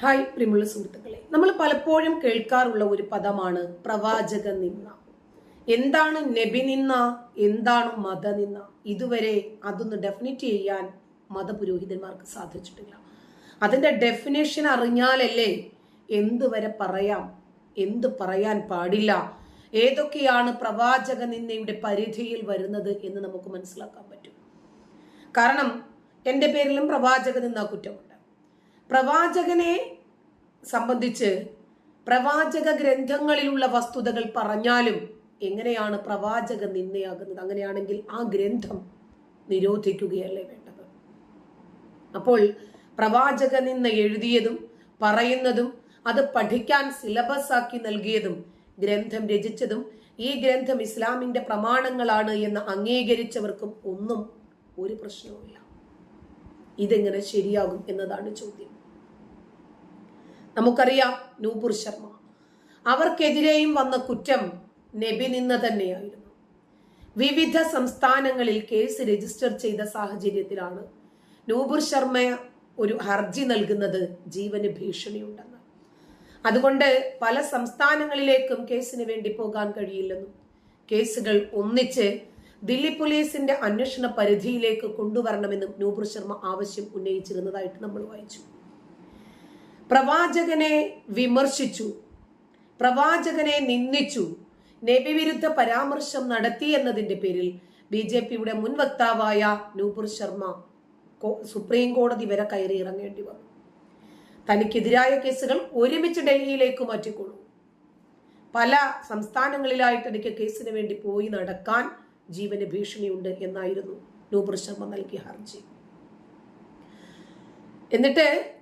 Hi പ്രിമുള്ള സുഹൃത്തുക്കളെ നമ്മൾ പലപ്പോഴും കേൾക്കാറുള്ള ഒരു പദമാണ് പ്രവാചക നിന്ന എന്താണ് നബി നിന്ന എന്താണ് മത നിന്ന ഇതുവരെ അതൊന്ന് ഡെഫിനിറ്റ് ചെയ്യാൻ മതപുരോഹിതന്മാർക്ക് സാധിച്ചിട്ടില്ല. അതിന്റെ ഡെഫിനേഷൻ അറിഞ്ഞാലല്ലേ എന്ത് വരെ പറയാം എന്ത് പറയാൻ പാടില്ല ഏതൊക്കെയാണ് പ്രവാചക നിന്നയുടെ പരിധിയിൽ വരുന്നത് എന്ന് നമുക്ക് മനസ്സിലാക്കാൻ പറ്റും. കാരണം എന്റെ പേരിലും പ്രവാചക നിന്ന കുറ്റമുണ്ട് പ്രവാചകനെ സംബന്ധിച്ച് പ്രവാചക ഗ്രന്ഥങ്ങളിലുള്ള വസ്തുതകൾ പറഞ്ഞാലും എങ്ങനെയാണ് പ്രവാചക നിന്നയാകുന്നത് അങ്ങനെയാണെങ്കിൽ ആ ഗ്രന്ഥം നിരോധിക്കുകയല്ലേ വേണ്ടത്? അപ്പോൾ പ്രവാചക നിന്ന എഴുതിയതും പറയുന്നതും അത് പഠിക്കാൻ സിലബസ് ആക്കി നൽകിയതും ഗ്രന്ഥം രചിച്ചതും ഈ ഗ്രന്ഥം ഇസ്ലാമിന്റെ പ്രമാണങ്ങളാണ് എന്ന് അംഗീകരിച്ചവർക്കും ഒന്നും ഒരു പ്രശ്നവുമില്ല. ഇതെങ്ങനെ ശരിയാകും എന്നതാണ് ചോദ്യം. നമുക്കറിയാം നൂപുർ ശർമ്മ. അവർക്കെതിരെയും വന്ന കുറ്റം നബി നിന്ന് തന്നെയായിരുന്നു. വിവിധ സംസ്ഥാനങ്ങളിൽ കേസ് രജിസ്റ്റർ ചെയ്ത സാഹചര്യത്തിലാണ് നൂപുർ ശർമ്മ ഒരു ഹർജി നൽകുന്നത് ജീവന് ഭീഷണിയുണ്ടെന്ന്. അതുകൊണ്ട് പല സംസ്ഥാനങ്ങളിലേക്കും കേസിന് വേണ്ടി പോകാൻ കഴിയില്ലെന്നും കേസുകൾ ഒന്നിച്ച് ദില്ലി പോലീസിന്റെ അന്വേഷണ പരിധിയിലേക്ക് കൊണ്ടുവരണമെന്നും നൂപുർ ശർമ്മ ആവശ്യം ഉന്നയിച്ചിരുന്നതായിട്ട് നമ്മൾ വായിച്ചു. പ്രവാചകനെ വിമർശിച്ചു. പ്രവാചകനെ നിന്ദിച്ചു. നബിവിരുദ്ധ പരാമർശം നടത്തി എന്നതിന്റെ പേരിൽ ബി ജെ പിയുടെ മുൻ വക്താവായ നൂപുർ ശർമ്മ സുപ്രീം കോടതി വരെ കയറി ഇറങ്ങേണ്ടി വന്നു. തനിക്കെതിരായ കേസുകൾ ഒരുമിച്ച് ഡൽഹിയിലേക്ക് മാറ്റിക്കൊള്ളു പല സംസ്ഥാനങ്ങളിലായിട്ട് എനിക്ക് കേസിന് വേണ്ടി പോയി നടക്കാൻ ജീവന് ഭീഷണിയുണ്ട് എന്നായിരുന്നു നൂപുർ ശർമ്മ നൽകിയ ഹർജി. എന്നിട്ട്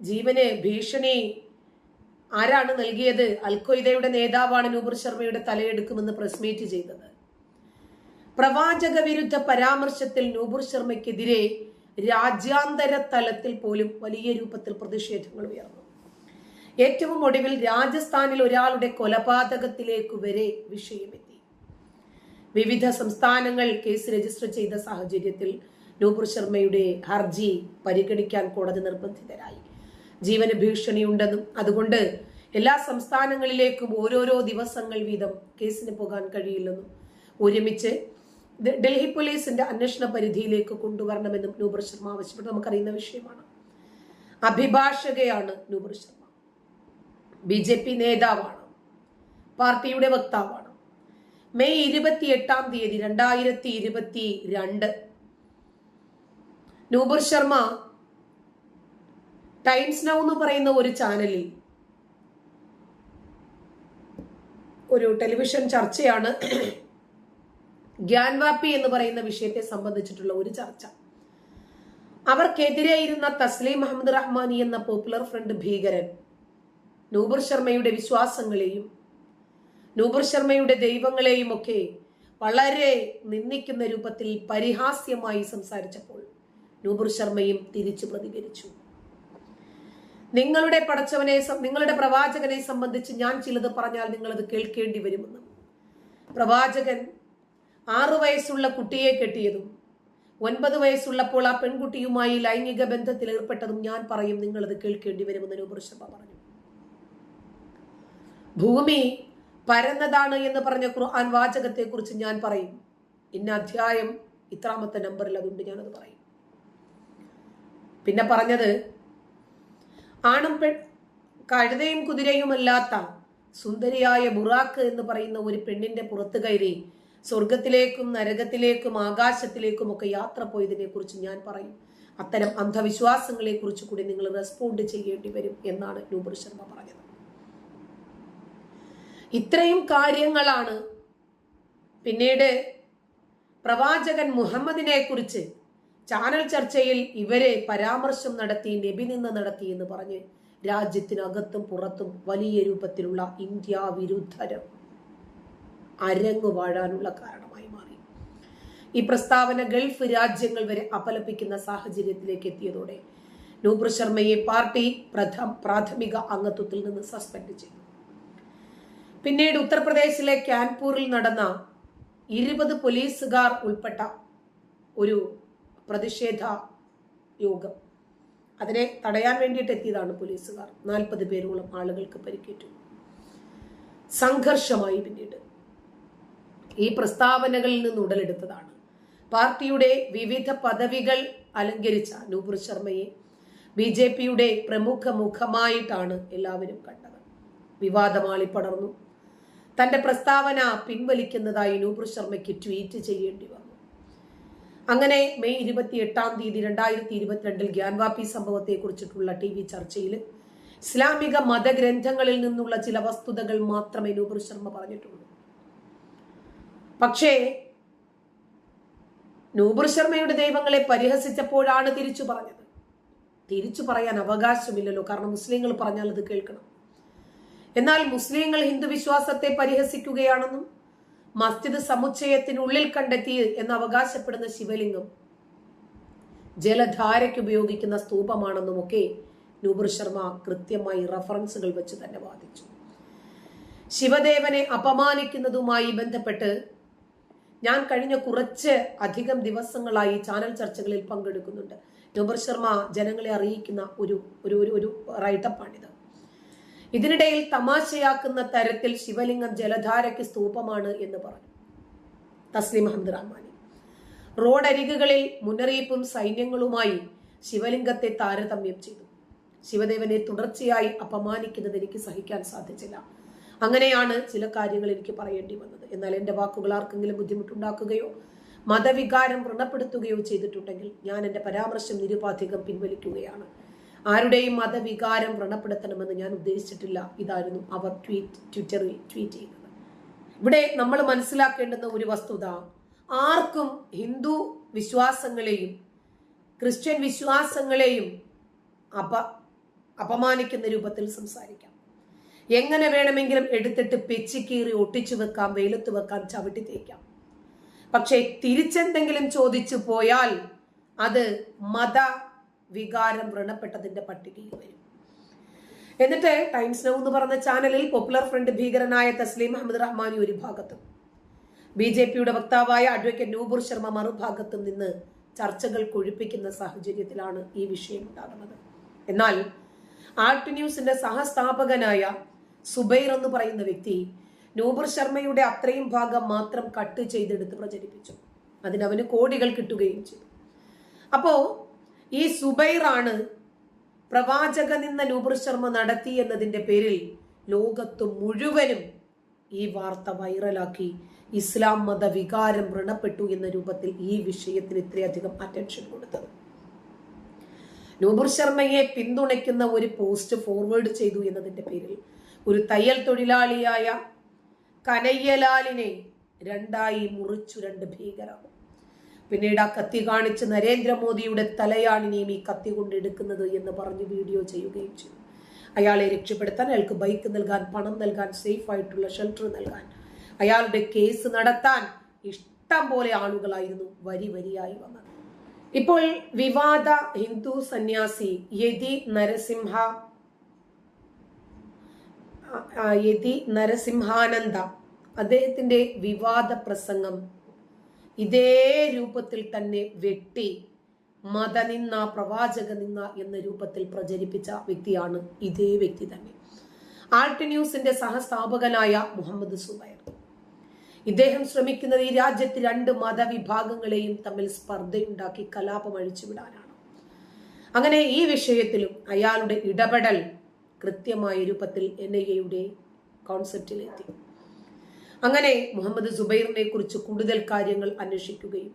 ജീവന് ഭീഷണി ആരാണ് നൽകിയത്? അൽക്കൊയ്തയുടെ നേതാവാണ് നൂപുർ ശർമ്മയുടെ തലയെടുക്കുമെന്ന് പ്രസ് മീറ്റ് ചെയ്തത്. പ്രവാചക വിരുദ്ധ പരാമർശത്തിൽ നൂപുർ ശർമ്മയ്ക്കെതിരെ രാജ്യാന്തര തലത്തിൽ പോലും വലിയ രൂപത്തിൽ പ്രതിഷേധങ്ങൾ ഉയർന്നു. ഏറ്റവും ഒടുവിൽ രാജസ്ഥാനിൽ ഒരാളുടെ കൊലപാതകത്തിലേക്ക് വരെ വിഷയമെത്തി. വിവിധ സംസ്ഥാനങ്ങൾ കേസ് രജിസ്റ്റർ ചെയ്ത സാഹചര്യത്തിൽ നൂപുർ ശർമ്മയുടെ ഹർജി പരിഗണിക്കാൻ കോടതി നിർബന്ധിതരായി. ജീവന ഭീഷണിയുണ്ടെന്നും അതുകൊണ്ട് എല്ലാ സംസ്ഥാനങ്ങളിലേക്കും ഓരോരോ ദിവസങ്ങൾ വീതം കേസിന് പോകാൻ കഴിയില്ലെന്നും ഒരുമിച്ച് ഡൽഹി പോലീസിന്റെ അന്വേഷണ പരിധിയിലേക്ക് കൊണ്ടുവരണമെന്നും നൂപർ ശർമ്മ ആവശ്യപ്പെട്ടു. നമുക്കറിയുന്ന വിഷയമാണ്. അഭിഭാഷകയാണ് Nupur Sharma. B J P നേതാവാണ്. പാർട്ടിയുടെ വക്താവാണ്. മെയ് ഇരുപത്തി എട്ടാം തീയതി രണ്ടായിരത്തി ഇരുപത്തി രണ്ട് നൂപർ ശർമ്മ ടൈംസ് നൗ എന്ന് പറയുന്ന ഒരു ചാനലിൽ ഒരു ടെലിവിഷൻ ചർച്ചയാണ് ഗ്യാൻവാപ്പി എന്ന് പറയുന്ന വിഷയത്തെ സംബന്ധിച്ചിട്ടുള്ള ഒരു ചർച്ച. അവർക്കെതിരെയിരുന്ന തസ്ലീം അഹമ്മദ് റഹ്മാനി എന്ന പോപ്പുലർ ഫ്രണ്ട് ഭീകരൻ നൂബർ ശർമ്മയുടെ വിശ്വാസങ്ങളെയും നൂബർ ശർമ്മയുടെ ദൈവങ്ങളെയും ഒക്കെ വളരെ നിന്ദിക്കുന്ന രൂപത്തിൽ പരിഹാസ്യമായി സംസാരിച്ചപ്പോൾ നൂബർ ശർമ്മയും തിരിച്ചു പ്രതികരിച്ചു. നിങ്ങളുടെ പടച്ചവനെ നിങ്ങളുടെ പ്രവാചകനെ സംബന്ധിച്ച് ഞാൻ ചിലത് പറഞ്ഞാൽ നിങ്ങളത് കേൾക്കേണ്ടി വരുമെന്ന്. പ്രവാചകൻ ആറു വയസ്സുള്ള കുട്ടിയെ കെട്ടിയതും ഒൻപത് വയസ്സുള്ളപ്പോൾ ആ പെൺകുട്ടിയുമായി ലൈംഗിക ബന്ധത്തിൽ ഏർപ്പെട്ടതും ഞാൻ പറയും നിങ്ങളത് കേൾക്കേണ്ടി വരുമെന്ന് നൂപുരുഷപ്പ പറഞ്ഞു. ഭൂമി പരന്നതാണ് എന്ന് പറഞ്ഞ ഖുർആൻ വാചകത്തെ കുറിച്ച് ഞാൻ പറയും. ഇന്ന അധ്യായം ഇത്രാമത്തെ നമ്പറിൽ അതുകൊണ്ട് ഞാനത് പറയും. പിന്നെ പറഞ്ഞത് ആണും പെൺ കഴുതയും കുതിരയുമല്ലാത്ത സുന്ദരിയായ ബുറാക്ക് എന്ന് പറയുന്ന ഒരു പെണ്ണിന്റെ പുറത്തു കയറി സ്വർഗത്തിലേക്കും നരകത്തിലേക്കും ആകാശത്തിലേക്കും ഒക്കെ യാത്ര പോയതിനെ കുറിച്ച് ഞാൻ പറയും. അത്തരം അന്ധവിശ്വാസങ്ങളെ കുറിച്ച് കൂടി നിങ്ങൾ റെസ്പോണ്ട് ചെയ്യേണ്ടി വരും എന്നാണ് നൂപർ ശർമ്മ പറഞ്ഞത്. ഇത്രയും കാര്യങ്ങളാണ് പിന്നീട് പ്രവാചകൻ മുഹമ്മദിനെ കുറിച്ച് ചാനൽ ചർച്ചയിൽ ഇവരെ പരാമർശം നടത്തി നബി നിന്ന് നടത്തി എന്ന് പറഞ്ഞ് രാജ്യത്തിനകത്തും പുറത്തും വലിയ രൂപത്തിലുള്ള ഇന്ത്യ വിരുദ്ധരം അരങ്ങു വാഴാനുള്ള കാരണമായി മാറി. ഈ പ്രസ്താവന ഗൾഫ് രാജ്യങ്ങൾ വരെ അപലപിക്കുന്ന സാഹചര്യത്തിലേക്ക് എത്തിയതോടെ നൂപുർ ശർമ്മയെ പാർട്ടി പ്രഥം പ്രാഥമിക അംഗത്വത്തിൽ നിന്ന് സസ്പെൻഡ് ചെയ്തു. പിന്നീട് ഉത്തർപ്രദേശിലെ കാൻപൂരിൽ നടന്ന ഇരുപത് പോലീസുകാർ ഉൾപ്പെട്ട ഒരു പ്രതിഷേധ യോഗം. അതിനെ തടയാൻ വേണ്ടിയിട്ട് എത്തിയതാണ് പോലീസുകാർ. നാൽപ്പത് പേരോളം ആളുകൾക്ക് പരിക്കേറ്റു. സംഘർഷമായി പിന്നീട്. ഈ പ്രസ്താവനകളിൽ നിന്ന് ഉടലെടുത്തതാണ്. പാർട്ടിയുടെ വിവിധ പദവികൾ അലങ്കരിച്ച നൂപുർ ശർമ്മയെ ബി ജെ പിയുടെ പ്രമുഖ മുഖമായിട്ടാണ് എല്ലാവരും കണ്ടത്. വിവാദമാളി പടർന്നു തന്റെ പ്രസ്താവന പിൻവലിക്കുന്നതായി നൂപുർ ശർമ്മയ്ക്ക് ട്വീറ്റ് ചെയ്യേണ്ടി വന്നു. അങ്ങനെ മെയ് ഇരുപത്തി എട്ടാം തീയതി രണ്ടായിരത്തി ഇരുപത്തിരണ്ടിൽ ഗ്യാൻവാപ്പി സംഭവത്തെ കുറിച്ചിട്ടുള്ള ടി വി ചർച്ചയിൽ ഇസ്ലാമിക മതഗ്രന്ഥങ്ങളിൽ നിന്നുള്ള ചില വസ്തുതകൾ മാത്രമേ നൂപുർ ശർമ്മ പറഞ്ഞിട്ടുള്ളൂ. പക്ഷേ നൂപുർ ശർമ്മയുടെ ദൈവങ്ങളെ പരിഹസിച്ചപ്പോഴാണ് തിരിച്ചു പറഞ്ഞത്. തിരിച്ചു പറയാൻ അവകാശമില്ലല്ലോ കാരണം മുസ്ലിങ്ങൾ പറഞ്ഞാൽ അത് കേൾക്കണം. എന്നാൽ മുസ്ലിങ്ങൾ ഹിന്ദു വിശ്വാസത്തെ പരിഹസിക്കുകയാണെന്നും മസ്ജിദ് സമുച്ചയത്തിനുള്ളിൽ കണ്ടെത്തി എന്ന് അവകാശപ്പെടുന്ന ശിവലിംഗം ജലധാരയ്ക്ക് ഉപയോഗിക്കുന്ന സ്തൂപമാണെന്നുമൊക്കെ നൂപുർ ശർമ്മ കൃത്യമായി റഫറൻസുകൾ വെച്ച് തന്നെ വാദിച്ചു. ശിവദേവനെ അപമാനിക്കുന്നതുമായി ബന്ധപ്പെട്ട് ഞാൻ കഴിഞ്ഞ കുറച്ച് അധികം ദിവസങ്ങളായി ചാനൽ ചർച്ചകളിൽ പങ്കെടുക്കുന്നുണ്ട്. നൂപുർ ശർമ്മ ജനങ്ങളെ അറിയിക്കുന്ന ഒരു ഒരു ഒരു റൈറ്റപ്പാണിത് ഇതിനിടയിൽ തമാശയാക്കുന്ന തരത്തിൽ ശിവലിംഗം ജലധാരയ്ക്ക് സ്തൂപമാണ് എന്ന് പറഞ്ഞു. തസ്ലിം അഹമ്മദ് റഹ്മാനി. റോഡരികുകളിൽ മുന്നറിയിപ്പും സൈന്യങ്ങളുമായി ശിവലിംഗത്തെ താരതമ്യം ചെയ്തു. ശിവദേവനെ തുടർച്ചയായി അപമാനിക്കുന്നത് എനിക്ക് സഹിക്കാൻ സാധിച്ചില്ല. അങ്ങനെയാണ് ചില കാര്യങ്ങൾ എനിക്ക് പറയേണ്ടി വന്നത്. എന്നാൽ എന്റെ വാക്കുകൾ ആർക്കെങ്കിലും ബുദ്ധിമുട്ടുണ്ടാക്കുകയോ മതവികാരം വ്രണപ്പെടുത്തുകയോ ചെയ്തിട്ടുണ്ടെങ്കിൽ ഞാൻ എന്റെ പരാമർശം നിരുപാധികം പിൻവലിക്കുകയാണ്. ആരുടെയും മതവികാരം വ്രണപ്പെടുത്തണമെന്ന് ഞാൻ ഉദ്ദേശിച്ചിട്ടില്ല ഇതായിരുന്നു അവർ ട്വീറ്റ് ട്വിറ്ററിൽ ട്വീറ്റ് ചെയ്തത്. ഇവിടെ നമ്മൾ മനസ്സിലാക്കേണ്ടുന്ന ഒരു വസ്തുത ആർക്കും ഹിന്ദു വിശ്വാസങ്ങളെയും ക്രിസ്ത്യൻ വിശ്വാസങ്ങളെയും അപ അപമാനിക്കുന്ന രൂപത്തിൽ സംസാരിക്കാം. എങ്ങനെ വേണമെങ്കിലും എടുത്തിട്ട് പെച്ചിക്കീറി ഒട്ടിച്ചു വെക്കാം വെയിലത്ത് വെക്കാം ചവിട്ടി തേക്കാം. പക്ഷേ തിരിച്ചെന്തെങ്കിലും ചോദിച്ചു പോയാൽ അത് മത വികാരം വ്രണപ്പെട്ടതിന്റെ പട്ടികയിൽ വരും. എന്നിട്ട് ടൈംസ് നൗ എന്ന് പറഞ്ഞ ചാനലിൽ പോപ്പുലർ ഫ്രണ്ട് ഭീകരനായ തസ്ലീം അഹമ്മദ് റഹ്മാനി ഒരു ഭാഗത്തും. ബി ജെ പിയുടെ വക്താവായ അഡ്വക്കേറ്റ് നൂപുർ ശർമ്മ മറുഭാഗത്തും നിന്ന് ചർച്ചകൾ കൊഴുപ്പിക്കുന്ന സാഹചര്യത്തിലാണ് ഈ വിഷയം ഉണ്ടാകുന്നത്. എന്നാൽ ആർട്ട് ന്യൂസിന്റെ സഹസ്ഥാപകനായ സുബൈർ എന്ന് പറയുന്ന വ്യക്തി നൂബർ ശർമ്മയുടെ അത്രയും ഭാഗം മാത്രം കട്ട് ചെയ്തെടുത്ത് പ്രചരിപ്പിച്ചു. അതിനവന് കോടികൾ കിട്ടുകയും ചെയ്തു. അപ്പോ ഈ സുബൈറാണ് പ്രവാചക നിന്ന നൂബർ ശർമ്മ നടത്തി എന്നതിന്റെ പേരിൽ ലോകത്ത് മുഴുവനും ഈ വാർത്ത വൈറലാക്കി. ഇസ്ലാം മത വികാരം വ്രണപ്പെട്ടു എന്ന രൂപത്തിൽ ഈ വിഷയത്തിന് ഇത്രയധികം അറ്റൻഷൻ കൊടുത്തത്. നൂബുർ ശർമ്മയെ പിന്തുണയ്ക്കുന്ന ഒരു പോസ്റ്റ് ഫോർവേഡ് ചെയ്തു എന്നതിന്റെ പേരിൽ ഒരു തയ്യൽ തൊഴിലാളിയായ കനയ്യലാലിനെ രണ്ടായി മുറിച്ചു രണ്ട് ഭീകരർ. പിന്നീട് ആ കത്തി കാണിച്ച് നരേന്ദ്രമോദിയുടെ തലയാണിനെയും ഈ കത്തി കൊണ്ട് എടുക്കുന്നത് എന്ന് പറഞ്ഞ് വീഡിയോ ചെയ്യുകയും ചെയ്തു. അയാളെ രക്ഷപ്പെടുത്താൻ അയാൾക്ക് ബൈക്ക് നൽകാൻ പണം നൽകാൻ സേഫ് ആയിട്ടുള്ള ഷെൽട്ടർ നൽകാൻ അയാളുടെ കേസ് നടത്താൻ ഇഷ്ടം പോലെ ആളുകളായിരുന്നു വരി വരിയായി വന്നത്. ഇപ്പോൾ വിവാദ ഹിന്ദു സന്യാസി യതി നരസിംഹ യതി നരസിംഹാനന്ദ അദ്ദേഹത്തിന്റെ വിവാദ പ്രസംഗം ഇതേ രൂപത്തിൽ തന്നെ വെട്ടി മതനിന്ന പ്രവാചക നിന്ന എന്ന രൂപത്തിൽ പ്രചരിപ്പിച്ച വ്യക്തിയാണ് ഇതേ വ്യക്തി തന്നെ. ആൾട്ട് ന്യൂസിന്റെ സഹസ്ഥാപകനായ മുഹമ്മദ് സുബൈർ. ഇദ്ദേഹം ശ്രമിക്കുന്നത് ഈ രാജ്യത്ത് രണ്ട് മതവിഭാഗങ്ങളെയും തമ്മിൽ സ്പർദ്ധയുണ്ടാക്കി കലാപം അഴിച്ചുവിടാനാണ്. അങ്ങനെ ഈ വിഷയത്തിലും അയാളുടെ ഇടപെടൽ കൃത്യമായ രൂപത്തിൽ എൻ ഐ എയുടെ കോൺസെപ്റ്റിലെത്തി അങ്ങനെ മുഹമ്മദ് സുബൈറിനെ കുറിച്ച് കൂടുതൽ കാര്യങ്ങൾ അന്വേഷിക്കുകയും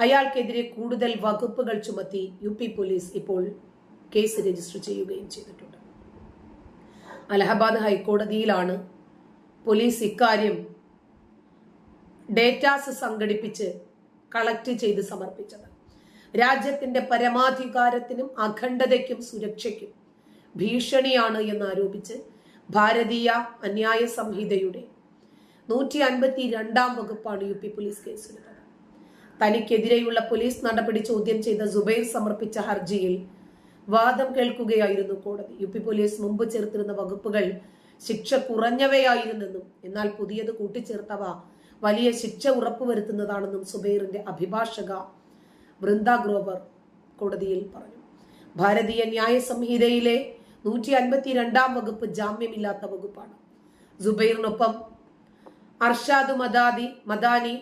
അയാൾക്കെതിരെ കൂടുതൽ വകുപ്പുകൾ ചുമത്തി യു പി പോലീസ് ഇപ്പോൾ കേസ് രജിസ്റ്റർ ചെയ്യുകയും ചെയ്തിട്ടുണ്ട്. അലഹബാദ് ഹൈക്കോടതിയിലാണ് പോലീസ് ഇക്കാര്യം ഡേറ്റാസ് സംഘടിപ്പിച്ച് കളക്ട് ചെയ്ത് സമർപ്പിച്ചത്. രാജ്യത്തിന്റെ പരമാധികാരത്തിനും അഖണ്ഡതയ്ക്കും സുരക്ഷയ്ക്കും ഭീഷണിയാണ് എന്നാരോപിച്ച് ഭാരതീയ അന്യായ സംഹിതയുടെ നൂറ്റി അൻപത്തി രണ്ടാം വകുപ്പാണ് യു പി പോലീസ് കേസെടുത്തത്. തനിക്കെതിരെയുള്ള പോലീസ് നടപടി ചോദ്യം ചെയ്ത സുബൈർ സമർപ്പിച്ച ഹർജിയിൽ വാദം കേൾക്കുകയായിരുന്നു കോടതി. യു പി പോലീസ് മുമ്പ് ചേർത്തിരുന്ന വകുപ്പുകൾ ശിക്ഷ കുറഞ്ഞവയായിരുന്നെന്നും എന്നാൽ പുതിയത് കൂട്ടിച്ചേർത്തവ വലിയ ശിക്ഷ ഉറപ്പുവരുത്തുന്നതാണെന്നും സുബൈറിന്റെ അഭിഭാഷക വൃന്ദ ഗ്രോവർ കോടതിയിൽ പറഞ്ഞു. ഭാരതീയ ന്യായ സംഹിതയിലെ നൂറ്റി അൻപത്തി രണ്ടാം വകുപ്പ് ജാമ്യമില്ലാത്ത വകുപ്പാണ്. ജുബൈറിനൊപ്പം അർഷാദ് മദാദി മദാനി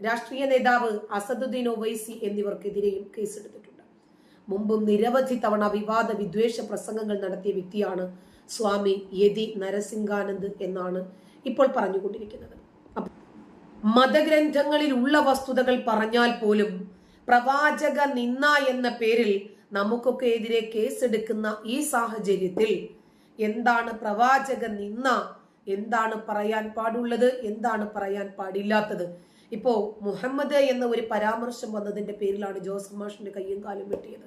രാഷ്ട്രീയ നേതാവ് അസദുദ്ദീൻ ഒവൈസി എന്നിവർക്കെതിരെയും കേസെടുത്തിട്ടുണ്ട്. മുമ്പും നിരവധി തവണ വിവാദ വിദ്വേഷ പ്രസംഗങ്ങൾ നടത്തിയ വ്യക്തിയാണ് സ്വാമി യതി നരസിംഹാനന്ദ് എന്നാണ് ഇപ്പോൾ പറഞ്ഞുകൊണ്ടിരിക്കുന്നത്. മതഗ്രന്ഥങ്ങളിൽ ഉള്ള വസ്തുതകൾ പറഞ്ഞാൽ പോലും പ്രവാചക നിന്ന എന്ന പേരിൽ നമുക്കൊക്കെ എതിരെ കേസെടുക്കുന്ന ഈ സാഹചര്യത്തിൽ എന്താണ് പ്രവാചക നിന്ന എന്താണ് പറയാൻ പാടുള്ളത്? എന്താണ് പറയാൻ പാടില്ലാത്തത്? ഇപ്പോ മുഹമ്മദ് എന്ന ഒരു പരാമർശം വന്നതിന്റെ പേരിലാണ് ജോസഫ് മാഷിന്റെ കയ്യും കാലും വെട്ടിയത്.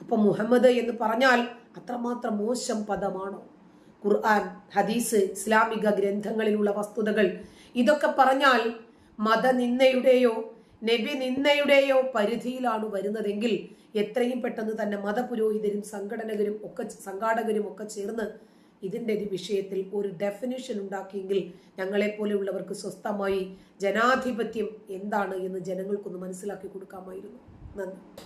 അപ്പൊ മുഹമ്മദ് എന്ന് പറഞ്ഞാൽ അത്രമാത്രം മോശം പദമാണോ? ഖുർആൻ ഹദീസ് ഇസ്ലാമിക ഗ്രന്ഥങ്ങളിലുള്ള വസ്തുതകൾ ഇതൊക്കെ പറഞ്ഞാൽ മതനിന്ദയുടെയോ നബി നിന്ദയുടെയോ പരിധിയിലാണ് വരുന്നതെങ്കിൽ എത്രയും പെട്ടെന്ന് തന്നെ മതപുരോഹിതരും സംഘടനകരും ഒക്കെ സംഘാടകരും ഒക്കെ ചേർന്ന് ഇതിന്റെ ഒരു വിഷയത്തിൽ ഒരു ഡെഫിനിഷൻ ഉണ്ടാക്കിയെങ്കിൽ ഞങ്ങളെ പോലെയുള്ളവർക്ക് സ്വസ്ഥമായി ജനാധിപത്യം എന്താണ് എന്ന് ജനങ്ങൾക്കൊന്ന് മനസ്സിലാക്കി കൊടുക്കാമായിരുന്നു. നന്ദി.